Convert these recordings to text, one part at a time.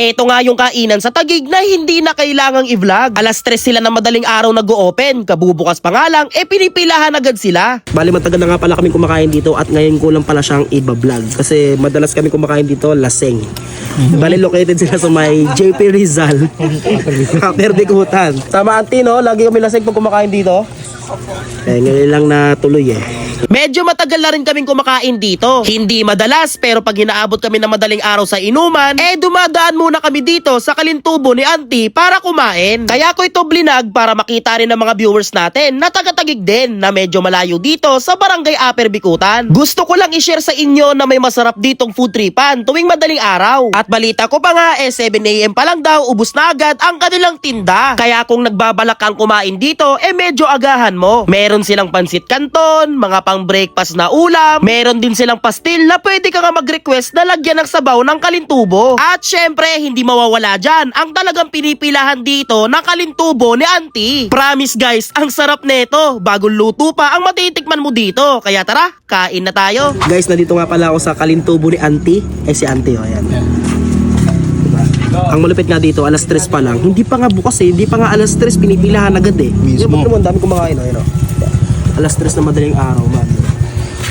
Eto nga yung kainan sa Tagig na hindi na kailangang i-vlog. Alas 3 sila na madaling araw nag-open. Kabubukas pa nga lang, eh pinipilahan agad sila. Bali matagal na nga pala kami kumakain dito at ngayon ko lang pala siyang iba-vlog kasi madalas kami kumakain dito laseng. Bali located sila sa may JP Rizal. Upper Bikutan. Tama auntie no, lagi kami laseng pag kumakain dito. Eh ngayon lang natuloy eh. Medyo matagal na rin kaming kumakain dito. Hindi madalas, pero pag hinaabot kami na madaling araw sa inuman, eh dumadaan muna kami dito sa kalintubo ni auntie para kumain. Kaya ko ito blinag para makita rin ng mga viewers natin na taga-tagig din na medyo malayo dito sa barangay Upper Bikutan. Gusto ko lang i-share sa inyo na may masarap ditong food tripan tuwing madaling araw. At balita ko pa nga, eh 7am pa lang daw, ubus na agad ang kanilang tinda. Kaya kung nagbabalak kang kumain dito, eh medyo agahan mo. Meron silang pansit canton, mga pang breakfast na ulam, meron din silang pastil na pwede ka nga mag-request na lagyan ng sabaw ng kalintubo. At syempre, hindi mawawala dyan ang talagang pinipilahan dito ng kalintubo ni auntie. Promise guys, ang sarap neto. Bagong luto pa ang matitikman mo dito. Kaya tara, kain na tayo. Guys, nandito nga pala ako sa kalintubo ni auntie. Eh si auntie oh, ayan. Diba? Ang malupit nga dito, alas 3 pa lang. Hindi pa nga bukas eh. Hindi pa nga alas 3, pinipilahan agad eh. Mismo. Yung naman, dami kumakain oh, yun oh. Alas 3 na madaling araw, man.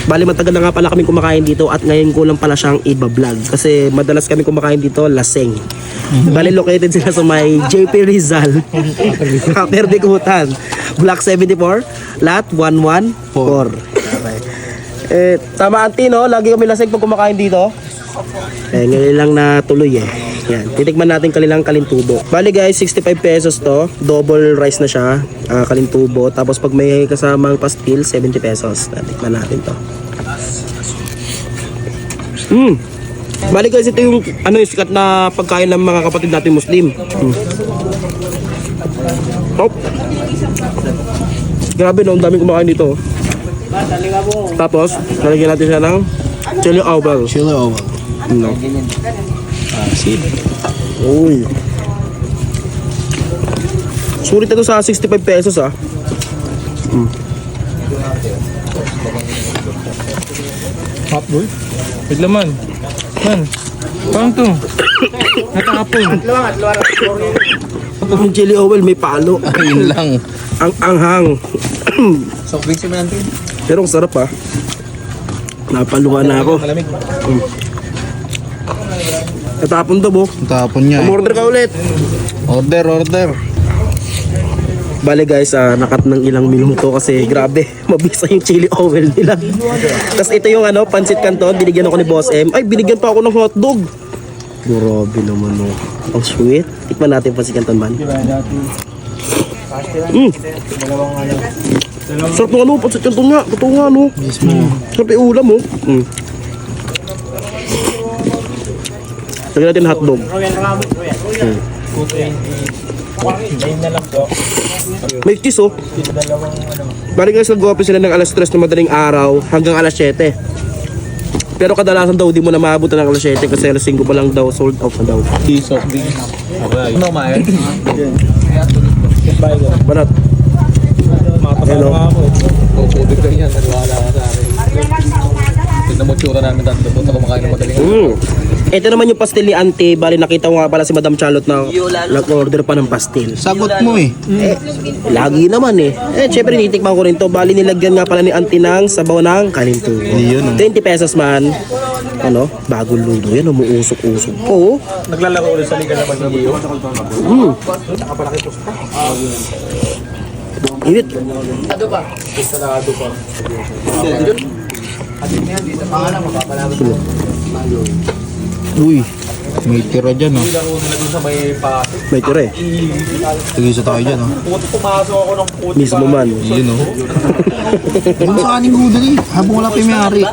Bali matagal na nga pala kami kumakain dito at ngayon ko lang pala siyang iba-vlog kasi madalas kami kumakain dito laseng. Bali located sila sa may JP Rizal. Upper Bikutan. Block 74, lot 114. Okay. Eh, tama auntie no? Lagi kami laseng pag kumakain dito. Eh, ngayon lang natuloy eh. Yan. Titikman natin kanilang kalintubo. Bali guys, 65 pesos to. Double rice na siya. ah, kalintubo. Tapos pag may kasamang pastil, 70 pesos. Tikman natin to. Mm. Bali guys, ito yung ano yung sikat na pagkain ng mga kapatid natin Muslim. Mm. Oh. Grabe no, ang daming kumakain dito. Tapos, lalagyan natin siya ng chili oil. Chili oval. No. Ah, seed. Uy. Sulit na to sa 65 pesos ah. Hot boy? Bigla man. Man. Paano to? Natapon. Yung chili oil may palo. Ayun lang. Ang anghang. So, big si natin. Pero ang sarap ah. Napaluha na ako. Malamig. Natapon to bo. Tapon niya eh. Umorder ka ulit. Order, order. Bale guys, ah, nakat ng ilang minuto kasi grabe, mabisa yung chili oil nila. Tapos ito yung ano, pansit canton, binigyan ako ni Boss M. Ay, binigyan pa ako ng hotdog. Grabe naman no. Ang sweet. Tikman natin pansit canton man. Mm. Sarap ng ano, pansit canton nga. Totoo nga no. Sarap yung ulam oh. Mm. Lagyan natin hotdog. Mm. May cheese oh. Bali guys, nag-open sila ng alas 3 na madaling araw hanggang alas 7. Pero kadalasan daw di mo na maabot ng alas 7 kasi alas 5 pa lang daw sold out na daw. Piece of big. Ano, Mayan? Banat. Hello. Tubig ka yan. Naniwala ka sa akin. Tignan mo tsura namin tatlo. Punta kumakain ng madaling. Mm. Ito naman yung pastil ni Auntie. Bali nakita ko nga pala si Madam Charlotte na nag-order pa ng pastil. Sagot mo eh. Eh, lagi naman eh. Eh, syempre titikman ko rin to. Bali nilagyan nga pala ni Auntie ng sabaw ng kanintugo. Yun, oh. 20 pesos man. Ano, bagong luto yan. Umuusok-usok. Oo. Naglalaro ulit sa liga naman ng Gio. Mm. Init. Uy. May tira dyan oh. May tira eh. Tigisa tayo dyan oh. Mismo man. Yun oh. Ano sa aning gudan eh. Habang wala pa yung may-ari.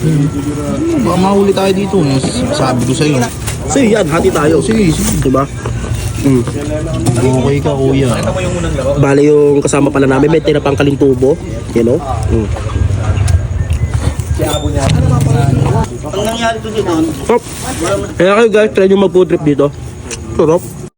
Hmm. Baka mahuli tayo dito. Sabi ko sa'yo. Sige yan, hati tayo. Sige, sige. Diba? Mm. Okay ka kuya. Bali yung kasama pala namin, may tira pang kalintubo. You know? Mm. Ang nangyari to dito, Sarap. Kaya kayo guys, try nyo mag food trip dito. Sarap.